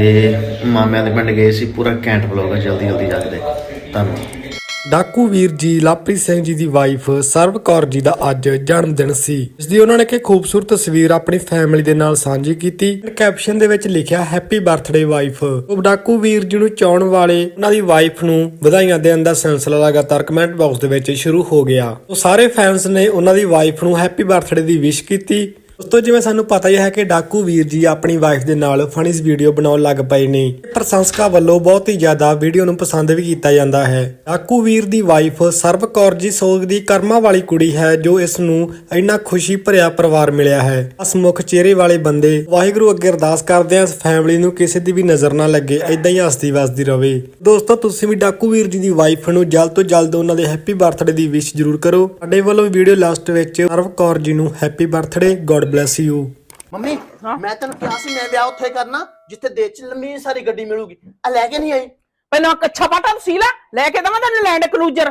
ਤੇ ਮਾਮਿਆਂ ਦੇ ਪਿੰਡ ਗਏ ਸੀ, ਪੂਰਾ ਕੈਂਟ ਬਲੌਗ ਹੈ ਜਲਦੀ ਜਲਦੀ ਜਾ ਕੇ ਦੇਖੋ। ਧੰਨਵਾਦ। ਡਾਕੂ ਵੀਰ ਜੀ, ਲਾਪਰੀ ਸਿੰਘ ਜੀ ਦੀ ਵਾਈਫ ਸਰਵ ਜੀ ਦਾ ਅੱਜ ਜਨਮ ਦਿਨ ਸੀ। ਇਸ ਦੀ ਉਹਨਾਂ ਨੇ ਇੱਕ ਖੂਬਸੂਰਤ ਤਸਵੀਰ ਆਪਣੀ ਫੈਮਿਲੀ ਦੇ ਨਾਲ ਸਾਂਝੀ ਕੀਤੀ। ਕੈਪਸ਼ਨ ਦੇ ਵਿੱਚ ਲਿਖਿਆ ਹੈਪੀ ਬਰਥਡੇ ਵਾਈਫ ਉਹ ਡਾਕੂ ਵੀਰ ਜੀ ਨੂੰ ਚਾਹਣ ਵਾਲੇ ਉਹਨਾਂ ਦੀ ਵਾਈਫ ਨੂੰ ਵਧਾਈਆਂ ਦੇਣ ਦਾ ਸਿਲਸਿਲਾ ਲਗਾਤਾਰ ਕਮੈਂਟ ਬਾਕਸ ਦੇ ਵਿੱਚ ਸ਼ੁਰੂ ਹੋ ਗਿਆ। ਉਹ ਸਾਰੇ ਫੈਨਸ ਨੇ ਉਹਨਾਂ ਦੀ ਵਾਈਫ ਨੂੰ ਹੈਪੀ ਬਰਥਡੇ ਦੀ ਵਿਸ਼ ਕੀਤੀ। ਦੋਸਤੋ ਜਿਵੇਂ ਸਾਨੂੰ ਪਤਾ ਹੀ ਹੈ ਕਿ ਡਾਕੂ ਵੀਰ ਜੀ ਆਪਣੀ ਵਾਈਫ ਦੇ ਨਾਲ ਫਨੀਸ ਵੀਡੀਓ ਬਣਾਉਣ ਲੱਗ ਪਏ ਨੇ। ਪ੍ਰਸ਼ੰਸਕਾਂ ਵੱਲੋਂ ਬਹੁਤ ਹੀ ਜ਼ਿਆਦਾ ਵੀਡੀਓ ਨੂੰ ਪਸੰਦ ਵੀ ਕੀਤਾ ਜਾਂਦਾ ਹੈ। ਡਾਕੂ ਵੀਰ ਦੀ ਵਾਈਫ ਸਰਵ ਕੌਰ ਜੀ ਸੋਗ ਦੀ ਕਰਮਾਂ ਵਾਲੀ ਕੁੜੀ ਹੈ ਜੋ ਇਸ ਨੂੰ ਇੰਨਾ ਖੁਸ਼ੀ ਭਰਿਆ ਪਰਿਵਾਰ ਮਿਲਿਆ ਹੈ। ਹਸਮੁਖ ਚਿਹਰੇ ਵਾਲੇ ਬੰਦੇ ਵਾਹਿਗੁਰੂ ਅੱਗੇ ਅਰਦਾਸ ਕਰਦੇ ਆ ਫੈਮਿਲੀ ਨੂੰ ਕਿਸੇ ਦੀ ਵੀ ਨਜ਼ਰ ਨਾ ਲੱਗੇ ਐਦਾਂ ਹੀ ਹੱਸਦੀ ਵਸਦੀ ਰਵੇ। ਦੋਸਤੋ, ਤੁਸੀਂ ਵੀ ਡਾਕੂ ਵੀਰ ਜੀ ਦੀ ਵਾਈਫ ਨੂੰ ਜਲਦ ਤੋਂ ਜਲਦ ਉਹਨਾਂ ਦੇ ਹੈਪੀ ਬਰਥਡੇ ਦੀ ਵਿਸ਼ ਜ਼ਰੂਰ ਕਰੋ। ਸਾਡੇ ਵੱਲੋਂ ਵੀਡੀਓ ਲਾਸਟ ਵਿੱਚ ਸਰਵ ਕੌਰ ਜੀ ਨੂੰ happy birthday god bless you mummy ਮੈਂ ਤੈਨੂੰ ਕਿਹਾ ਸੀ ਮੈਂ ਵਿਆਹ ਉੱਥੇ ਕਰਨਾ ਜਿੱਥੇ ਦੇਸ਼ ਚ ਲੰਮੀ ਸਾਰੀ ਗੱਡੀ ਮਿਲੂਗੀ। ਆ ਲੈ ਕੇ ਨਹੀਂ ਆਈ? ਪਹਿਲਾਂ ਕੱਛਾ ਪਾਟਾ ਸੀ ਲੈ ਲੈ ਕੇ ਦਵਾਂ ਤੈਨੂੰ ਲੈਂਡ ਕਲੂਜਰ